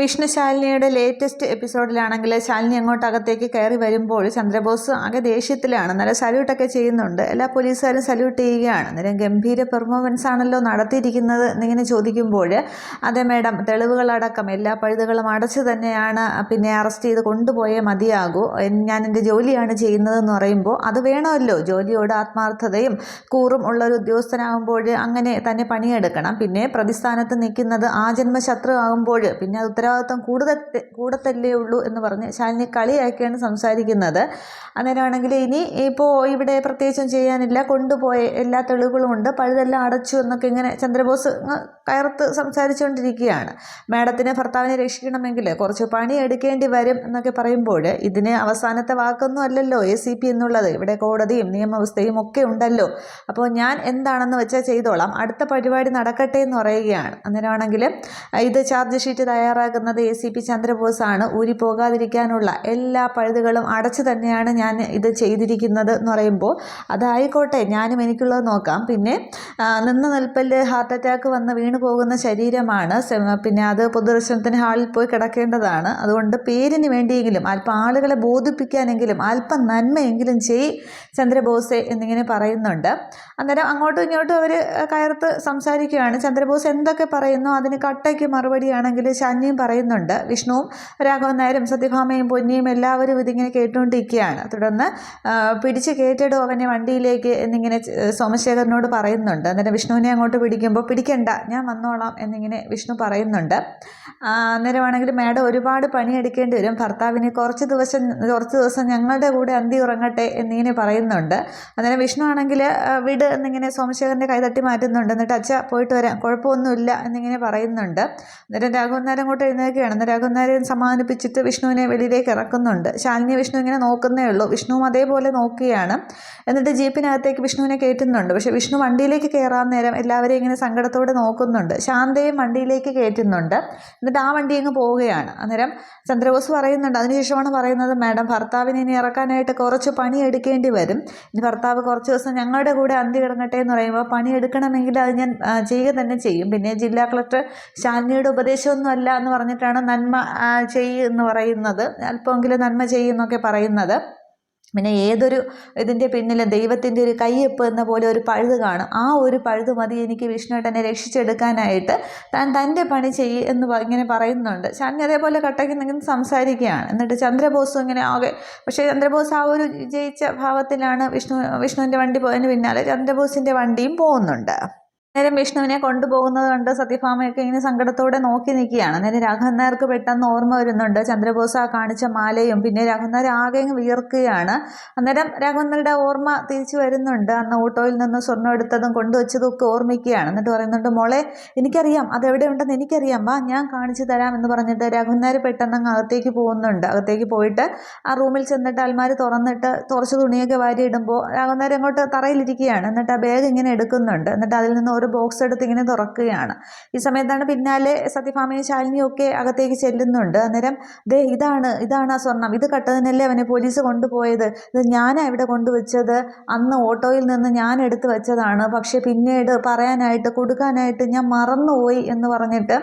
വിഷ്ണു ശാലിനിയുടെ ലേറ്റസ്റ്റ് എപ്പിസോഡിലാണെങ്കിൽ ശാലിനി അങ്ങോട്ട് അകത്തേക്ക് കയറി വരുമ്പോൾ ചന്ദ്രബോസ് ആകെ ദേഷ്യത്തിലാണ്. നല്ല സല്യൂട്ടൊക്കെ ചെയ്യുന്നുണ്ട്. എല്ലാ പോലീസുകാരും സല്യൂട്ട് ചെയ്യുകയാണ്. അന്നേരം ഗംഭീര പെർഫോമൻസ് ആണല്ലോ നടത്തിയിരിക്കുന്നത് എന്നിങ്ങനെ ചോദിക്കുമ്പോൾ അതെ മേഡം തെളിവുകളടക്കം എല്ലാ പഴുതുകളും അടച്ചു തന്നെയാണ്. പിന്നെ അറസ്റ്റ് ചെയ്ത് കൊണ്ടുപോയേ മതിയാകൂ. ഞാൻ എന്റെ ജോലിയാണ് ചെയ്യുന്നതെന്ന് പറയുമ്പോൾ അത് വേണമല്ലോ. ജോലിയോട് ആത്മാർത്ഥതയും കൂറും ഉള്ള ഒരു ഉദ്യോഗസ്ഥനാകുമ്പോൾ അങ്ങനെ തന്നെ പണിയെടുക്കണം. പിന്നെ പ്രതിസ്ഥാനത്ത് നിൽക്കുന്നത് ആ ജന്മശത്രു ആകുമ്പോൾ പിന്നെ അത് ഉത്തരവാദിത്വം കൂടുതൽ കൂടത്തല്ലേ ഉള്ളൂ എന്ന് പറഞ്ഞ് ശാലിനി കളിയാക്കിയാണ് സംസാരിക്കുന്നത്. അന്നേരമാണെങ്കിൽ ഇനി ഇപ്പോൾ ഇവിടെ പ്രത്യേകിച്ചും ചെയ്യാനില്ല. കൊണ്ടുപോയ എല്ലാ തെളിവുകളും ഉണ്ട്. പഴുതെല്ലാം അടച്ചു എന്നൊക്കെ ഇങ്ങനെ ചന്ദ്രബോസ് കയർത്ത് സംസാരിച്ചുകൊണ്ടിരിക്കുകയാണ്. മാഡത്തിന് ഭർത്താവിനെ രക്ഷിക്കണമെങ്കിൽ കുറച്ച് പണി എടുക്കേണ്ടി വരും എന്നൊക്കെ പറയുമ്പോൾ ഇതിന് അവസാനത്തെ വാക്കൊന്നും അല്ലല്ലോ. എ സി പി എന്നുള്ളത്. ഇവിടെ കോടതിയും നിയമവ്യവസ്ഥയും ഒക്കെ ഉണ്ടല്ലോ. അപ്പോൾ ഞാൻ എന്താണെന്ന് വെച്ചാൽ ചെയ്തോളാം. അടുത്ത പരിപാടി നടക്കട്ടെ എന്ന് പറയുകയാണ്. അന്നേരമാണെങ്കിൽ ഇത് ചാർജ് ഷീറ്റ് തയ്യാറാക്കുന്നത് എ സി പി ആണ് ഊരി പോകാതിരിക്കാനുള്ള എല്ലാ പഴുതുകളും അടച്ചു തന്നെയാണ് ഞാൻ ഇത് ചെയ്തിരിക്കുന്നത് എന്ന് പറയുമ്പോൾ അതായിക്കോട്ടെ ഞാനും എനിക്കുള്ളത് നോക്കാം. പിന്നെ നിന്ന് നിൽപ്പൽ ഹാർട്ട് അറ്റാക്ക് വന്ന് വീണു പോകുന്ന ശരീരമാണ്. പിന്നെ അത് പൊതുദർശനത്തിന് ഹാളിൽ പോയി കിടക്കേണ്ടതാണ്. അതുകൊണ്ട് പേരിന് വേണ്ടിയെങ്കിലും അല്പം ആളുകളെ ബോധിപ്പിക്കാനെങ്കിലും അല്പം നന്മയെങ്കിലും ചെയ് ചന്ദ്രബോസെ എന്നിങ്ങനെ പറയുന്നുണ്ട്. അന്നേരം അങ്ങോട്ടും ഇങ്ങോട്ടും അവർ കയർത്ത് സംസാരിക്കുകയാണ്. ചന്ദ്രബോസ് എന്തൊക്കെ പറയുന്നു അതിന് കട്ടയ്ക്ക് മറുപടിയാണെങ്കിൽ ശാന്യയും പറയുന്നുണ്ട്. വിഷ്ണുവും രാഘവൻ നായരും സത്യഭാമയും പൊന്നിയും എല്ലാവരും ഇതിങ്ങനെ കേട്ടുകൊണ്ടിരിക്കുകയാണ് തുടർന്ന് പിടിച്ച് കയറ്റിടും അവനെ വണ്ടിയിലേക്ക് എന്നിങ്ങനെ സോമശേഖരനോട് പറയുന്നുണ്ട്. അന്നേരം വിഷ്ണുവിനെ അങ്ങോട്ട് പിടിക്കുമ്പോൾ പിടിക്കണ്ട ഞാൻ വന്നോളാം എന്നിങ്ങനെ വിഷ്ണു പറയുന്നുണ്ട്. അന്നേരമാണെങ്കിൽ മാഡം ഒരുപാട് പണിയെടുക്കേണ്ടി വരും. ഭർത്താവിനെ കുറച്ച് ദിവസം കുറച്ച് ദിവസം ഞങ്ങളുടെ കൂടെ അന്തി ഉറങ്ങട്ടെ എന്നിങ്ങനെ പറയുന്നുണ്ട്. അന്നേരം വിഷ്ണു ആണെങ്കിൽ വിട് എന്നിങ്ങനെ സോമശേഖരന്റെ കൈ തട്ടി മാറ്റുന്നുണ്ട്. എന്നിട്ട് അച്ഛ പോയിട്ട് വരാം. കുഴപ്പമൊന്നുമില്ല എന്നിങ്ങനെ പറയുന്നുണ്ട്. അന്നേരം രാഘവൻ നേരം അങ്ങോട്ട് രാഘവൻ നായരെ സമാധാനിപ്പിച്ചിട്ട് വിഷ്ണുവിനെ വെളിയിലേക്ക് ഇറക്കുന്നുണ്ട്. ശാലിനി വിഷ്ണു ഇങ്ങനെ നോക്കുന്നേ ഉള്ളൂ. വിഷ്ണുവും അതേപോലെ നോക്കുകയാണ്. എന്നിട്ട് ജീപ്പിനകത്തേക്ക് വിഷ്ണുവിനെ കയറ്റുന്നുണ്ട്. പക്ഷേ വിഷ്ണു വണ്ടിയിലേക്ക് കയറാൻ നേരം എല്ലാവരെയും ഇങ്ങനെ സങ്കടത്തോടെ നോക്കുന്നുണ്ട്. ശാന്തയും വണ്ടിയിലേക്ക് കയറ്റുന്നുണ്ട്. എന്നിട്ട് ആ വണ്ടി അങ്ങ് പോവുകയാണ്. അന്നേരം ചന്ദ്രബോസ് പറയുന്നുണ്ട്. അതിനുശേഷമാണ് പറയുന്നത് മാഡം ഭർത്താവിനെ ഇനി ഇറക്കാനായിട്ട് കുറച്ച് പണി എടുക്കേണ്ടി വരും. ഇനി ഭർത്താവ് കുറച്ച് ദിവസം ഞങ്ങളുടെ കൂടെ അന്തി കിടങ്ങട്ടെ എന്ന് പറയുമ്പോൾ പണി എടുക്കണമെങ്കിൽ അത് ഞാൻ ചെയ്യുക തന്നെ ചെയ്യും. പിന്നെ ജില്ലാ കളക്ടർ ശാലിനിയുടെ ഉപദേശമൊന്നും അല്ല എന്ന് പറഞ്ഞിട്ടാണ് നന്മ ചെയ്യ് എന്ന് പറയുന്നത്. അല്പമെങ്കിലും നന്മ ചെയ്യുന്നൊക്കെ പറയുന്നത്. പിന്നെ ഏതൊരു ഇതിന്റെ പിന്നിൽ ദൈവത്തിന്റെ ഒരു കയ്യൊപ്പ് എന്ന പോലെ ഒരു പഴുത് കാണും. ആ ഒരു പഴുത് മതി എനിക്ക് വിഷ്ണുവേട്ടനെ രക്ഷിച്ചെടുക്കാനായിട്ട് താൻ തന്റെ പണി ചെയ്യ് എന്ന് ഇങ്ങനെ പറയുന്നുണ്ട്. ശാന്യ അതേപോലെ കട്ടയ്ക്ക് നിന്ന് സംസാരിക്കുകയാണ്. എന്നിട്ട് ചന്ദ്രബോസും ഇങ്ങനെ ആകെ പക്ഷേ ചന്ദ്രബോസ് ആ ഒരു ജയിച്ച ഭാവത്തിലാണ് വിഷ്ണു വിഷ്ണുവിന്റെ വണ്ടി പോയതിന് പിന്നാലെ ചന്ദ്രബോസിന്റെ വണ്ടിയും പോകുന്നുണ്ട്. നേരം വിഷ്ണുവിനെ കൊണ്ടുപോകുന്നത് കണ്ട് സത്യഭാമയൊക്കെ ഇങ്ങനെ സങ്കടത്തോടെ നോക്കി നിൽക്കുകയാണ്. അന്നേരം രാഘവൻ നായർക്ക് പെട്ടെന്ന് ഓർമ്മ വരുന്നുണ്ട്. ചന്ദ്രബോസ് ആ കാണിച്ച മാലയും. പിന്നെ രാഘവൻ നായർ ആകെ വിയർക്കുകയാണ്. അന്നേരം രാഘവൻ നായരുടെ ഓർമ്മ തിരിച്ചു വരുന്നുണ്ട്. അന്ന് ഓട്ടോയിൽ നിന്ന് സ്വർണം എടുത്തതും കൊണ്ടുവച്ചതും ഒക്കെ ഓർമ്മിക്കുകയാണ്. എന്നിട്ട് പറയുന്നുണ്ട് മോളെ എനിക്കറിയാം. അതെവിടെ ഉണ്ടെന്ന് എനിക്കറിയാം. വാ ഞാൻ കാണിച്ചു തരാം എന്ന് പറഞ്ഞിട്ട് രാഘവൻ നായർ പെട്ടെന്ന് അങ്ങ് അകത്തേക്ക് പോകുന്നുണ്ട്. അകത്തേക്ക് പോയിട്ട് ആ റൂമിൽ ചെന്നിട്ട് അൽമാര് തുറന്നിട്ട് തുറച്ച് തുണിയൊക്കെ വാരി ഇടുമ്പോൾ രാഘവൻ നായർ അങ്ങോട്ട് തറയിലിരിക്കുകയാണ്. എന്നിട്ട് ആ ബാഗ് ഇങ്ങനെ എടുക്കുന്നുണ്ട്. എന്നിട്ട് അതിൽ നിന്ന് ഒരു ബോക്സ് എടുത്ത് ഇങ്ങനെ തുറക്കുകയാണ്. ഈ സമയത്താണ് പിന്നാലെ സത്യഭാമയും ശാലിനിയും ഒക്കെ അകത്തേക്ക് ചെല്ലുന്നുണ്ട്. അന്നേരം ദേ ഇതാണ് ഇതാണ് ആ സ്വർണം. ഇത് കട്ടതിനല്ലേ അവനെ പോലീസ് കൊണ്ടുപോയത്? ഇത് ഞാനാ ഇവിടെ കൊണ്ടുവച്ചത്? അന്ന് ഓട്ടോയിൽ നിന്ന് ഞാൻ എടുത്തു വെച്ചതാണ്. പക്ഷേ പിന്നീട് പറയാനായിട്ട് കൊടുക്കാനായിട്ട് ഞാൻ മറന്നുപോയി എന്ന് പറഞ്ഞിട്ട്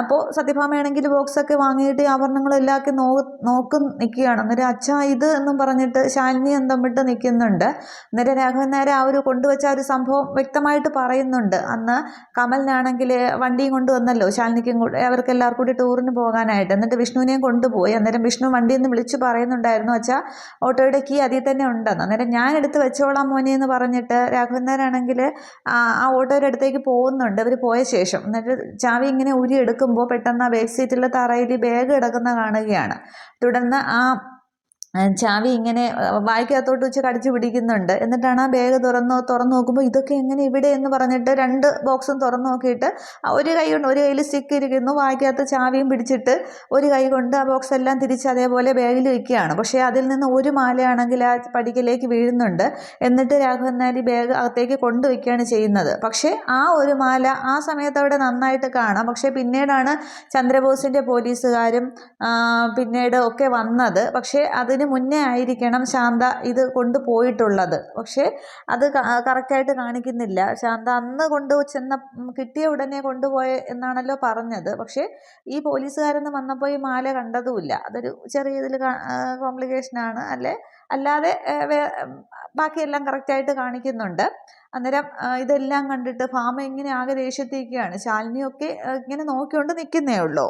അപ്പോൾ സത്യഭാമയാണെങ്കിൽ ബോക്സൊക്കെ വാങ്ങിയിട്ട് ആഭരണങ്ങളെല്ലാം ഒക്കെ നോ നോക്കും നിൽക്കുകയാണ്. അന്നേരം അച്ഛാ ഇത് എന്നും പറഞ്ഞിട്ട് ശാലിനി എന്തമ്മിട്ട് നിൽക്കുന്നുണ്ട്. അന്നേരം രാഘവൻ നേരെ ആ ഒരു കൊണ്ടുവച്ച ആ ഒരു സംഭവം വ്യക്തമായിട്ട് പറയുന്നുണ്ട്. അന്ന് കമലിനാണെങ്കിൽ വണ്ടിയും കൊണ്ടുവന്നല്ലോ. ശാലിനിക്കും കൂടെ അവർക്ക് എല്ലാവർക്കും കൂടി ടൂറിന് പോകാനായിട്ട്. എന്നിട്ട് വിഷ്ണുവിനെയും കൊണ്ടുപോയി. അന്നേരം വിഷ്ണു വണ്ടിയിൽ നിന്ന് വിളിച്ച് പറയുന്നുണ്ടായിരുന്നു വെച്ചാൽ ഓട്ടോയുടെ കീ അതിൽ തന്നെ ഉണ്ടെന്ന്. അന്നേരം ഞാൻ എടുത്ത് വെച്ചോളാം മോനെ എന്ന് പറഞ്ഞിട്ട് രാഘവൻ നായരാണെങ്കിൽ ആ ഓട്ടോയുടെ അടുത്തേക്ക് പോകുന്നുണ്ട്. അവർ പോയ ശേഷം. എന്നിട്ട് ചാവി ഇങ്ങനെ ഉരി എടുക്കുമ്പോൾ പെട്ടെന്ന് ആ ബാക്ക് സീറ്റിലെ തറയിൽ ബാഗ് കിടക്കുന്ന കാണുകയാണ്. തുടർന്ന് ആ, ചാവി ഇങ്ങനെ വായിക്കകത്തോട്ട് വെച്ച് കടിച്ചു പിടിക്കുന്നുണ്ട്. എന്നിട്ടാണ് ആ ബാഗ് തുറന്ന് തുറന്ന് നോക്കുമ്പോൾ ഇതൊക്കെ എങ്ങനെ ഇവിടെ എന്ന് പറഞ്ഞിട്ട് രണ്ട് ബോക്സും തുറന്ന് നോക്കിയിട്ട് ഒരു കൈ കൊണ്ട് ഒരു കയ്യിൽ സ്റ്റിക്ക് ഇരിക്കുന്നു. വായിക്കകത്ത് ചാവിയും പിടിച്ചിട്ട് ഒരു കൈ കൊണ്ട് ആ ബോക്സ് എല്ലാം തിരിച്ച് അതേപോലെ ബാഗിൽ വയ്ക്കുകയാണ് പക്ഷേ അതിൽ നിന്ന് ഒരു മാലയാണെങ്കിൽ ആ പടിക്കലേക്ക് വീഴുന്നുണ്ട്. എന്നിട്ട് രാഘവൻ ഈ ബാഗ് അകത്തേക്ക് കൊണ്ടുവയ്ക്കുകയാണ് ചെയ്യുന്നത്. പക്ഷേ ആ ഒരു മാല ആ സമയത്ത് അവിടെ നന്നായിട്ട് കാണാം. പക്ഷേ പിന്നീടാണ് ചന്ദ്രബോസിന്റെ പോലീസുകാരും പിന്നീട് ഒക്കെ വന്നത്. പക്ഷേ അതിന് മുന്നേ ആയിരിക്കണം ശാന്ത ഇത് കൊണ്ടുപോയിട്ടുള്ളത് പക്ഷേ അത് കറക്റ്റായിട്ട് കാണിക്കുന്നില്ല. ശാന്ത അന്ന് കൊണ്ട് ചെന്ന കിട്ടിയ ഉടനെ കൊണ്ടുപോയ എന്നാണല്ലോ പറഞ്ഞത്. പക്ഷേ ഈ പോലീസുകാരെന്ന് വന്നപ്പോൾ ഈ മാല കണ്ടതുമില്ല. അതൊരു ചെറിയ ഇതിൽ കോംപ്ലിക്കേഷനാണ് അല്ലേ? അല്ലാതെ ബാക്കിയെല്ലാം കറക്റ്റായിട്ട് കാണിക്കുന്നുണ്ട്. അന്നേരം ഇതെല്ലാം കണ്ടിട്ട് ഫാമ ഇങ്ങനെ ആകെ ദേഷ്യത്തിരിക്കുകയാണ്? ശാലിനിയൊക്കെ ഇങ്ങനെ നോക്കിക്കൊണ്ട് നിൽക്കുന്നേ ഉള്ളൂ.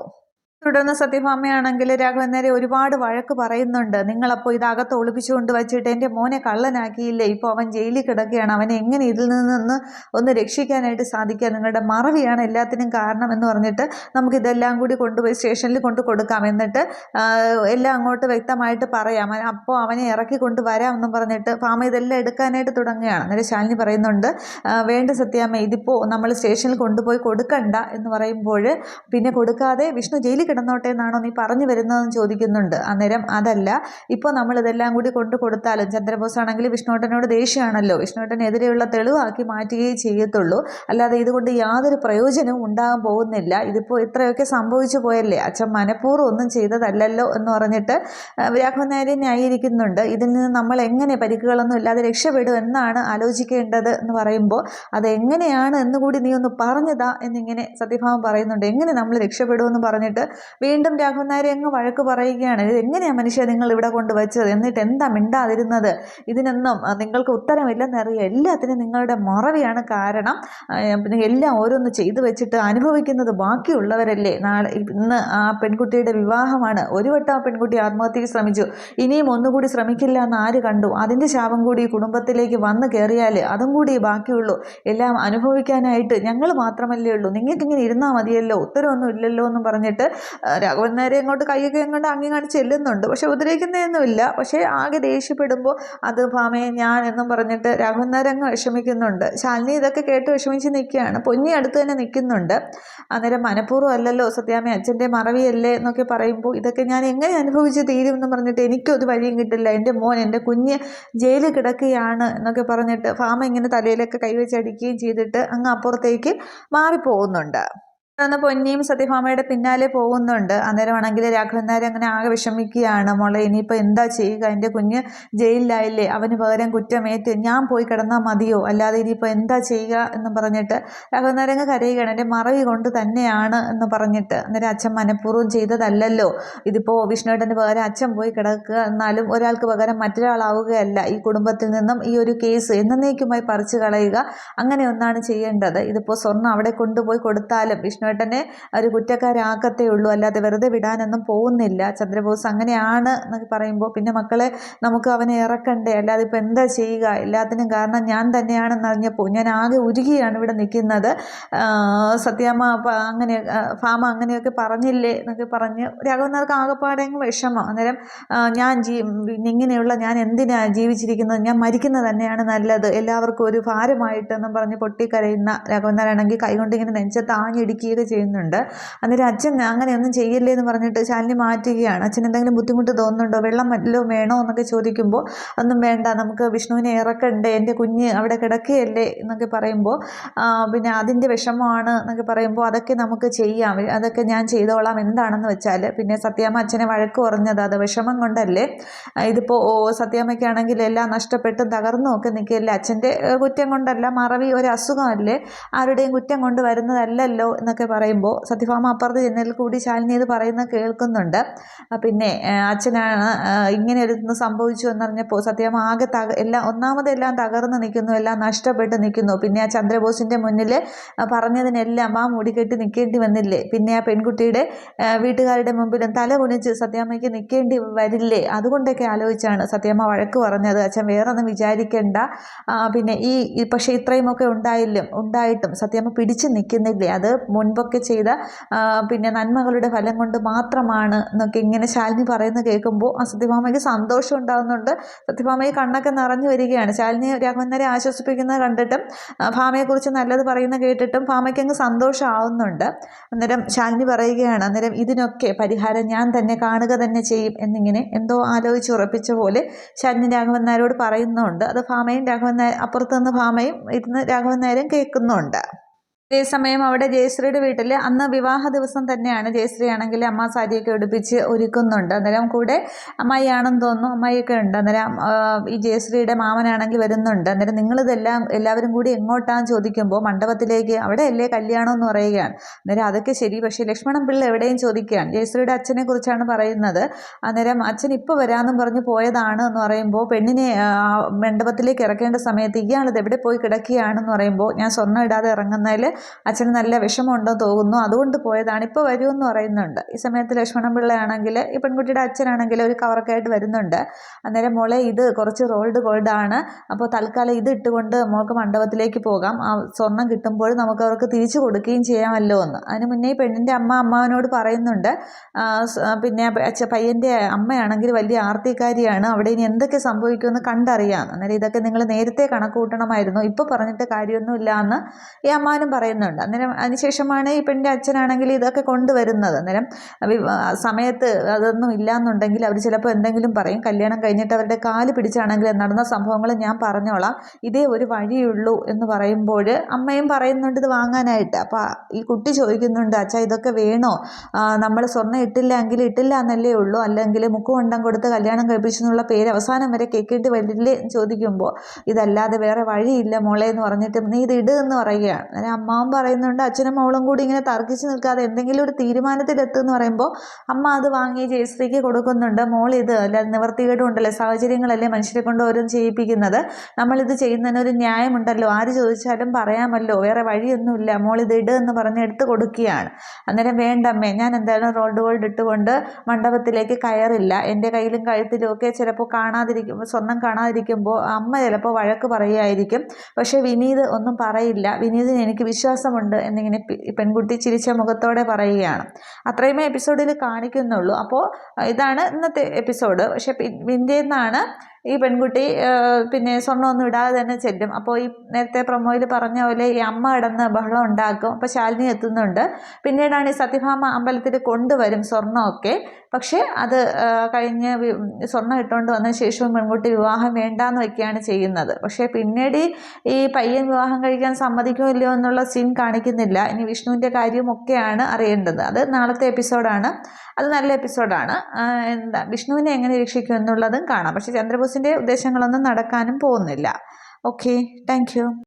തുടർന്ന് സത്യഭാമയാണെങ്കിൽ രാഘവൻ നേരെ ഒരുപാട് വഴക്ക് പറയുന്നുണ്ട്. നിങ്ങളപ്പോൾ ഇതകത്ത് ഒളിപ്പിച്ചുകൊണ്ട് വച്ചിട്ട് എന്റെ മോനെ കള്ളനാക്കിയില്ലേ? ഇപ്പോൾ അവൻ ജയിലിൽ കിടക്കുകയാണ്. അവനെ എങ്ങനെ ഇതിൽ നിന്ന് ഒന്ന് രക്ഷിക്കാനായിട്ട് സാധിക്കുക? നിങ്ങളുടെ മറവിയാണ് എല്ലാത്തിനും കാരണം എന്ന് പറഞ്ഞിട്ട് നമുക്ക് ഇതെല്ലാം കൂടി കൊണ്ടുപോയി സ്റ്റേഷനിൽ കൊണ്ട് കൊടുക്കാം. എന്നിട്ട് എല്ലാം അങ്ങോട്ട് വ്യക്തമായിട്ട് പറയാം. അപ്പോൾ അവനെ ഇറക്കി കൊണ്ട് വരാമെന്നും പറഞ്ഞിട്ട് ഫാമ ഇതെല്ലാം എടുക്കാനായിട്ട് തുടങ്ങുകയാണ്. അന്നേരം ശാലിനി പറയുന്നുണ്ട് വേണ്ട സത്യാമ്മ ഇതിപ്പോൾ നമ്മൾ സ്റ്റേഷനിൽ കൊണ്ടുപോയി കൊടുക്കണ്ട എന്ന് പറയുമ്പോൾ പിന്നെ കൊടുക്കാതെ വിഷ്ണു ജയിലിൽ കിടന്നോട്ടെ എന്നാണോ നീ പറഞ്ഞു വരുന്നതെന്ന് ചോദിക്കുന്നുണ്ട്. അന്നേരം അതല്ല. ഇപ്പോൾ നമ്മൾ ഇതെല്ലാം കൂടി കൊണ്ടു കൊടുത്താലും ചന്ദ്രബോസ് ആണെങ്കിൽ വിഷ്ണുട്ടനോട് ദേഷ്യമാണല്ലോ വിഷ്ണുട്ടനെതിരെയുള്ള തെളിവാക്കി മാറ്റുകയേ ചെയ്യത്തുള്ളൂ. അല്ലാതെ ഇതുകൊണ്ട് യാതൊരു പ്രയോജനവും ഉണ്ടാകാൻ പോകുന്നില്ല. ഇതിപ്പോൾ ഇത്രയൊക്കെ സംഭവിച്ചു പോയല്ലേ? അച്ഛൻ മനഃപൂർവം ഒന്നും ചെയ്തതല്ലല്ലോ എന്ന് പറഞ്ഞിട്ട് രാഘവൻ നായരെ ന്യായീകരിക്കുന്നുണ്ട് ഇതിൽ നിന്ന് നമ്മൾ എങ്ങനെ പരിക്കുകളൊന്നും ഇല്ലാതെ രക്ഷപ്പെടും എന്നാണ് ആലോചിക്കേണ്ടത് എന്ന് പറയുമ്പോൾ അതെങ്ങനെയാണ് എന്നുകൂടി നീ ഒന്ന് പറഞ്ഞതാ എന്നിങ്ങനെ സത്യഭാമം പറയുന്നുണ്ട്. എങ്ങനെ നമ്മൾ രക്ഷപ്പെടുമെന്ന് പറഞ്ഞിട്ട് വീണ്ടും രാഘവൻ നായരെ അങ്ങ് വഴക്ക് പറയുകയാണ്. ഇത് എങ്ങനെയാണ് മനുഷ്യ നിങ്ങൾ ഇവിടെ കൊണ്ടുവച്ചത്? എന്നിട്ട് എന്താ മിണ്ടാതിരുന്നത്? ഇതിനൊന്നും നിങ്ങൾക്ക് ഉത്തരമില്ലെന്നറിയാം എല്ലാത്തിനും നിങ്ങളുടെ മറവിയാണ് കാരണം പിന്നെ എല്ലാം ഓരോന്ന് ചെയ്തു വെച്ചിട്ട് അനുഭവിക്കുന്നത് ബാക്കിയുള്ളവരല്ലേ? നാളെ ഇന്ന് ആ പെൺകുട്ടിയുടെ വിവാഹമാണ്. ഒരു വട്ടം ആ പെൺകുട്ടി ആത്മഹത്യയ്ക്ക് ശ്രമിച്ചു. ഇനിയും ഒന്നുകൂടി ശ്രമിക്കില്ല എന്ന് ആര് കണ്ടു? അതിന്റെ ശാപം കൂടി കുടുംബത്തിലേക്ക് വന്ന് കയറിയാൽ അതും കൂടി ബാക്കിയുള്ളൂ. എല്ലാം അനുഭവിക്കാനായിട്ട് ഞങ്ങൾ മാത്രമല്ലേ ഉള്ളൂ. നിങ്ങൾക്കിങ്ങനെ ഇരുന്നാൽ മതിയല്ലോ. ഉത്തരവൊന്നും ഇല്ലല്ലോ എന്നും പറഞ്ഞിട്ട് രാഘവൻ നേരെ അങ്ങോട്ട് കൈയൊക്കെ അങ്ങോട്ട് അങ്ങി കാണിച്ച് ചെല്ലുന്നുണ്ട്. പക്ഷെ ഉപദ്രവിക്കുന്നതൊന്നുമില്ല പക്ഷേ ആകെ ദേഷ്യപ്പെടുമ്പോൾ അത് ഭാമയെ ഞാൻ എന്നും പറഞ്ഞിട്ട് രാഘവൻ നേരെ അങ്ങ് വിഷമിക്കുന്നുണ്ട്. ശാലിനി ഇതൊക്കെ കേട്ട് വിഷമിച്ച് നിൽക്കുകയാണ്. പൊന്നി അടുത്ത് തന്നെ നിൽക്കുന്നുണ്ട്. അന്നേരം മനഃപൂർവം അല്ലല്ലോ സത്യാമ്മ അച്ഛന്റെ മറവിയല്ലേ എന്നൊക്കെ പറയുമ്പോൾ ഇതൊക്കെ ഞാൻ എങ്ങനെ അനുഭവിച്ച് തീരും എന്ന് പറഞ്ഞിട്ട് എനിക്കും ഒരു വഴിയും കിട്ടില്ല. എന്റെ മോൻ എന്റെ കുഞ്ഞ് ജയിലിൽ കിടക്കുകയാണ് എന്നൊക്കെ പറഞ്ഞിട്ട് ഫാമ ഇങ്ങനെ തലയിലൊക്കെ കൈവച്ചടിക്കുകയും ചെയ്തിട്ട് അങ്ങ് അപ്പുറത്തേക്ക് മാറിപ്പോകുന്നുണ്ട്. അന്ന് പൊന്നിയും സത്യഭാമയുടെ പിന്നാലെ പോകുന്നുണ്ട്. അന്നേരമാണെങ്കിൽ രാഘവൻ നായർ അങ്ങനെ ആകെ വിഷമിക്കുകയാണ്. മോളെ ഇനിയിപ്പോൾ എന്താ ചെയ്യുക? എന്റെ കുഞ്ഞ് ജയിലിലായില്ലേ? അവന് പകരം കുറ്റമേറ്റ് ഞാൻ പോയി കിടന്നാൽ മതിയോ? അല്ലാതെ ഇനിയിപ്പോൾ എന്താ ചെയ്യുക എന്ന് പറഞ്ഞിട്ട് രാഘവൻ നായർ അങ്ങ് കരയുകയാണ്. എന്റെ മറവി കൊണ്ട് തന്നെയാണ് എന്ന് പറഞ്ഞിട്ട് അന്നേരം അച്ഛൻ മനഃപൂർവം ചെയ്തതല്ലല്ലോ. ഇതിപ്പോൾ വിഷ്ണുവേട്ടന്റെ പകരം അച്ഛൻ പോയി കിടക്കുക എന്നാലും ഒരാൾക്ക് പകരം മറ്റൊരാളാവുകയല്ല. ഈ കുടുംബത്തിൽ നിന്നും ഈ ഒരു കേസ് എന്നേക്കുമായി പറിച്ചു കളയുക. അങ്ങനെ ഒന്നാണ് ചെയ്യേണ്ടത്. ഇതിപ്പോൾ സ്വർണം അവിടെ കൊണ്ടുപോയി കൊടുത്താലും വിഷ്ണു കൃഷ്ണേട്ടനെ ഒരു കുറ്റക്കാരാക്കത്തേ ഉള്ളൂ. അല്ലാതെ വെറുതെ വിടാനൊന്നും പോകുന്നില്ല. ചന്ദ്രബോസ് അങ്ങനെയാണ് എന്നൊക്കെ പറയുമ്പോൾ പിന്നെ മക്കളെ നമുക്ക് അവനെ ഇറക്കണ്ടേ? അല്ലാതെ ഇപ്പോൾ എന്താ ചെയ്യുക? എല്ലാത്തിനും കാരണം ഞാൻ തന്നെയാണെന്ന് അറിഞ്ഞപ്പോൾ ഞാൻ ആകെ ഉരുകിയാണ് ഇവിടെ നിൽക്കുന്നത്. സത്യാമ്മ അങ്ങനെ ഫാമ അങ്ങനെയൊക്കെ പറഞ്ഞില്ലേ എന്നൊക്കെ പറഞ്ഞ് രാഘവനാർക്ക് ആകെപ്പാടെങ്കിൽ വിഷമം. അന്നേരം ഞാൻ ജീ ഇങ്ങനെയുള്ള ഞാൻ എന്തിനാണ് ജീവിച്ചിരിക്കുന്നത്? ഞാൻ മരിക്കുന്നത് തന്നെയാണ് നല്ലത്. എല്ലാവർക്കും ഒരു ഭാരമായിട്ടെന്നും പറഞ്ഞ് പൊട്ടിക്കരയുന്ന രാഘവനാരാണെങ്കിൽ കൈകൊണ്ട് ഇങ്ങനെ നെഞ്ചത്ത് ആഞ്ഞിടിക്കുക ചെയ്ത് ചെയ്യുന്നുണ്ട്. അന്നേരം അച്ഛൻ അങ്ങനെയൊന്നും ചെയ്യില്ലേ എന്ന് പറഞ്ഞിട്ട് ശാലിനി മാറ്റുകയാണ്. അച്ഛൻ എന്തെങ്കിലും ബുദ്ധിമുട്ട് തോന്നുന്നുണ്ടോ? വെള്ളം വല്ലതും വേണോ എന്നൊക്കെ ചോദിക്കുമ്പോൾ ഒന്നും വേണ്ട നമുക്ക് വിഷ്ണുവിനെ ഇറക്കണ്ടേ എന്റെ കുഞ്ഞ് അവിടെ കിടക്കുകയല്ലേ എന്നൊക്കെ പറയുമ്പോൾ പിന്നെ അതിന്റെ വിഷമമാണ് എന്നൊക്കെ പറയുമ്പോൾ അതൊക്കെ നമുക്ക് ചെയ്യാം അതൊക്കെ ഞാൻ ചെയ്തോളാം എന്താണെന്ന് വെച്ചാൽ പിന്നെ സത്യാമ്മ അച്ഛനെ വഴക്ക് കുറഞ്ഞത് അത് വിഷമം കൊണ്ടല്ലേ. ഇതിപ്പോൾ സത്യാമ്മയ്ക്കാണെങ്കിൽ എല്ലാം നഷ്ടപ്പെട്ടും തകർന്നു ഒക്കെ നിൽക്കുകയല്ലേ. അച്ഛന്റെ കുറ്റം കൊണ്ടല്ല മറവി ഒരു അസുഖമല്ലേ? ആരുടെയും കുറ്റം കൊണ്ട് വരുന്നതല്ലല്ലോ എന്നൊക്കെ പറയുമ്പോൾ സത്യഭാമ അപ്പുറത്ത് ജനലിൽ കൂടി ശാലിനി ഇത് പറയുന്നത് കേൾക്കുന്നുണ്ട്. പിന്നെ അച്ഛനാണ് ഇങ്ങനെ ഒരു സംഭവിച്ചു എന്നറിഞ്ഞപ്പോൾ സത്യഭാമ ആകെ തക എല്ലാം ഒന്നാമതെല്ലാം തകർന്ന് നിൽക്കുന്നു എല്ലാം നഷ്ടപ്പെട്ട് നിൽക്കുന്നു. പിന്നെ ആ ചന്ദ്രബോസിന്റെ മുന്നിൽ പറഞ്ഞതിനെല്ലാം ആ മുടികെട്ടി നിൽക്കേണ്ടി വന്നില്ലേ? പിന്നെ ആ പെൺകുട്ടിയുടെ വീട്ടുകാരുടെ മുമ്പിലും തല കുനിച്ച് സത്യാമ്മയ്ക്ക് നിൽക്കേണ്ടി വരില്ലേ? അതുകൊണ്ടൊക്കെ ആലോചിച്ചാണ് സത്യാമ്മ വഴക്ക് പറഞ്ഞത്. അച്ഛൻ വേറെ ഒന്നും വിചാരിക്കേണ്ട പിന്നെ ഈ പക്ഷേ ഇത്രയുമൊക്കെ ഉണ്ടായില്ലും ഉണ്ടായിട്ടും സത്യാമ്മ പിടിച്ചു നിൽക്കുന്നില്ലേ? അത് മുൻ മുൻപൊക്കെ ചെയ്ത പിന്നെ നന്മകളുടെ ഫലം കൊണ്ട് മാത്രമാണ് എന്നൊക്കെ ഇങ്ങനെ ശാലിനി പറയുന്നത് കേൾക്കുമ്പോൾ ആ സത്യഭാമയ്ക്ക് സന്തോഷം ഉണ്ടാകുന്നുണ്ട് സത്യഭാമയ്ക്ക് കണ്ണൊക്കെ നിറഞ്ഞു വരികയാണ്. ശാലിനി രാഘവന്നരെ ആശ്വസിപ്പിക്കുന്നത് കണ്ടിട്ടും ഭാമയെക്കുറിച്ച് നല്ലത് പറയുന്ന കേട്ടിട്ടും ഭാമയ്ക്ക് അങ്ങ് സന്തോഷമാവുന്നുണ്ട്. അന്നേരം ശാലിനി പറയുകയാണ് അന്നേരം ഇതിനൊക്കെ പരിഹാരം ഞാൻ തന്നെ കാണുക തന്നെ ചെയ്യും എന്നിങ്ങനെ എന്തോ ആലോചിച്ച് ഉറപ്പിച്ച പോലെ ശാലിനി രാഘവൻ പറയുന്നുണ്ട്. അത് ഭാമയും രാഘവൻ അപ്പുറത്ത് നിന്ന് ഭാമയും ഇരുന്ന് രാഘവൻ കേൾക്കുന്നുണ്ട്. അതേസമയം അവിടെ ജയശ്രീയുടെ വീട്ടിൽ അന്ന് വിവാഹ ദിവസം തന്നെയാണ് ജയശ്രീ ആണെങ്കിൽ അമ്മ സാരിയൊക്കെ ഉടുപ്പിച്ച് ഒരുക്കുന്നുണ്ട്. അന്നേരം കൂടെ അമ്മായിയാണെന്ന് തോന്നുന്നു. അമ്മായിയൊക്കെ ഉണ്ട്. അന്നേരം ഈ ജയശ്രീയുടെ മാമനാണെങ്കിൽ വരുന്നുണ്ട്. അന്നേരം നിങ്ങളിതെല്ലാം എല്ലാവരും കൂടി എങ്ങോട്ടാന്ന് ചോദിക്കുമ്പോൾ മണ്ഡപത്തിലേക്ക് അവിടെ അല്ലേ കല്യാണം എന്ന് പറയുകയാണ്. അന്നേരം അതൊക്കെ ശരി. പക്ഷേ ലക്ഷ്മണൻ പിള്ള എവിടെയും ചോദിക്കുകയാണ്. ജയശ്രീയുടെ അച്ഛനെ കുറിച്ചാണ് പറയുന്നത്. അന്നേരം അച്ഛൻ ഇപ്പോൾ വരാമെന്നും പറഞ്ഞ് പോയതാണ് എന്ന് പറയുമ്പോൾ പെണ്ണിനെ മണ്ഡപത്തിലേക്ക് ഇറക്കേണ്ട സമയത്ത് ഇയാളത് എവിടെ പോയി കിടക്കുകയാണെന്ന് പറയുമ്പോൾ ഞാൻ സ്വർണം ഇടാതെ ഇറങ്ങുന്നതിൽ അച്ഛന് നല്ല വിഷമമുണ്ടോ തോന്നുന്നു. അതുകൊണ്ട് പോയതാണ്. ഇപ്പോൾ എന്ന് പറയുന്നുണ്ട്. ഈ സമയത്ത് ലക്ഷ്മണൻ പിള്ളയാണെങ്കിൽ ഈ പെൺകുട്ടിയുടെ അച്ഛനാണെങ്കിൽ ഒരു കവറൊക്കെ ആയിട്ട് വരുന്നുണ്ട്. അന്നേരം മോളെ ഇത് കുറച്ച് റോൾഡ് ഗോൾഡ് ആണ്. അപ്പോൾ തൽക്കാലം ഇത് ഇട്ടുകൊണ്ട് മോൾക്ക് മണ്ഡപത്തിലേക്ക് പോകാം. ആ സ്വർണം കിട്ടുമ്പോൾ നമുക്ക് അവർക്ക് തിരിച്ചു കൊടുക്കുകയും ചെയ്യാമല്ലോ എന്ന്. അതിന് മുന്നേ ഈ പെണ്ണിന്റെ അമ്മ അമ്മാവനോട് പറയുന്നുണ്ട്. പിന്നെ പയ്യന്റെ അമ്മയാണെങ്കിൽ വലിയ ആർത്തിക്കാരിയാണ്. അവിടെ ഇനി എന്തൊക്കെ സംഭവിക്കുമെന്ന് കണ്ടറിയാം. അന്നേരം ഇതൊക്കെ നിങ്ങൾ നേരത്തെ കണക്ക് കൂട്ടണമായിരുന്നു ഇപ്പോൾ പറഞ്ഞിട്ട് കാര്യമൊന്നുമില്ല എന്ന് ഈ അമ്മാവനും പറയും പറയുന്നുണ്ട്. അന്നേരം അതിനുശേഷമാണ് ഈ പെണ്ണിന്റെ അച്ഛനാണെങ്കിൽ ഇതൊക്കെ കൊണ്ടുവരുന്നത്. അന്നേരം സമയത്ത് അതൊന്നും ഇല്ലയെന്നുണ്ടെങ്കിൽ അവർ ചിലപ്പോൾ എന്തെങ്കിലും പറയും. കല്യാണം കഴിഞ്ഞിട്ട് അവരുടെ കാൽ പിടിച്ചാണെങ്കിൽ നടന്ന സംഭവങ്ങൾ ഞാൻ പറഞ്ഞോളാം. ഇതേ ഒരു വഴിയുള്ളൂ എന്ന് പറയുമ്പോൾ അമ്മയും പറയുന്നുണ്ട് ഇത് വാങ്ങാനായിട്ട്. അപ്പോൾ ഈ കുട്ടി ചോദിക്കുന്നുണ്ട് അച്ഛാ ഇതൊക്കെ വേണോ? നമ്മൾ സ്വർണം ഇട്ടില്ല എങ്കിൽ ഇട്ടില്ല എന്നല്ലേ ഉള്ളൂ. അല്ലെങ്കിൽ മുക്കുകൊണ്ടം കൊടുത്ത് കല്യാണം കഴിപ്പിച്ചു എന്നുള്ള പേര് അവസാനം വരെ കേൾക്കേണ്ടി വരില്ലേ? ചോദിക്കുമ്പോൾ ഇതല്ലാതെ വേറെ വഴിയില്ല മോളെ എന്ന് പറഞ്ഞിട്ട് നീ ഇത് ഇടുക എന്ന് പറയുകയാണ്. അന്നേരം അമ്മ മോൻ പറയുന്നുണ്ട് അച്ഛനും മോളും കൂടി ഇങ്ങനെ തർക്കിച്ച് നിൽക്കാതെ എന്തെങ്കിലും ഒരു തീരുമാനത്തിലെത്തുമെന്ന് പറയുമ്പോൾ അമ്മ അത് വാങ്ങി ജയശ്രീക്ക് കൊടുക്കുന്നുണ്ട്. മോൾ ഇത് അല്ല നിവർത്തികേടുണ്ടല്ലോ സാഹചര്യങ്ങളല്ലേ മനുഷ്യരെ കൊണ്ട് ഓരോന്ന് ചെയ്യിപ്പിക്കുന്നത്. നമ്മളിത് ചെയ്യുന്നതിന് ഒരു ന്യായമുണ്ടല്ലോ. ആര് ചോദിച്ചാലും പറയാമല്ലോ. വേറെ വഴിയൊന്നുമില്ല. മോൾ ഇത് ഇട് എന്ന് പറഞ്ഞ് എടുത്ത് കൊടുക്കുകയാണ്. അന്നേരം വേണ്ടമ്മേ ഞാൻ എന്തായാലും റോഡ് ഗോൾഡ് ഇട്ടുകൊണ്ട് മണ്ഡപത്തിലേക്ക് കയറില്ല. എന്റെ കയ്യിലും കഴുത്തിലും ഒക്കെ ചിലപ്പോൾ കാണാതിരിക്കുമ്പോൾ സ്വന്തം കാണാതിരിക്കുമ്പോൾ അമ്മ ചിലപ്പോൾ വഴക്ക് പറയുമായിരിക്കും പക്ഷേ വിനീത് ഒന്നും പറയില്ല. വിനീതിന് എനിക്ക് വിശ്വാസം വിശ്വാസമുണ്ട് എന്നിങ്ങനെ പെൺകുട്ടി ചിരിച്ച മുഖത്തോടെ പറയുകയാണ്. അത്രയുമേ എപ്പിസോഡിൽ കാണിക്കുന്നുള്ളൂ. അപ്പോൾ ഇതാണ് ഇന്നത്തെ എപ്പിസോഡ് പക്ഷെ പിന്നേന്നാണ് ഈ പെൺകുട്ടി പിന്നെ സ്വർണമൊന്നും ഇടാതെ തന്നെ ചെല്ലും. അപ്പോൾ ഈ നേരത്തെ പ്രൊമോയിൽ പറഞ്ഞ പോലെ ഈ അമ്മ കിടന്ന് ബഹളം ഉണ്ടാക്കും. അപ്പോൾ ശാലിനി എത്തുന്നുണ്ട്. പിന്നീടാണ് ഈ സത്യഭാമ അമ്പലത്തിൽ കൊണ്ടുവരും സ്വർണമൊക്കെ. പക്ഷേ അത് കഴിഞ്ഞ് സ്വർണം ഇട്ടുകൊണ്ട് വന്ന ശേഷവും പെൺകുട്ടി വിവാഹം വേണ്ടാന്ന് വയ്ക്കുകയാണ് ചെയ്യുന്നത്. പക്ഷേ പിന്നീട് ഈ പയ്യൻ വിവാഹം കഴിക്കാൻ സമ്മതിക്കുമോ ഇല്ലയോ എന്നുള്ള സീൻ കാണിക്കുന്നില്ല. ഇനി വിഷ്ണുവിന്റെ കാര്യമൊക്കെയാണ് അറിയേണ്ടത്. അത് നാളത്തെ എപ്പിസോഡാണ്. അത് നല്ല എപ്പിസോഡാണ്. എന്താ വിഷ്ണുവിനെ എങ്ങനെ രക്ഷിക്കും എന്നുള്ളതും കാണാം. പക്ഷേ ചന്ദ്രബോസിന്റെ ഉദ്ദേശങ്ങളൊന്നും നടക്കാനും പോകുന്നില്ല. Okay thank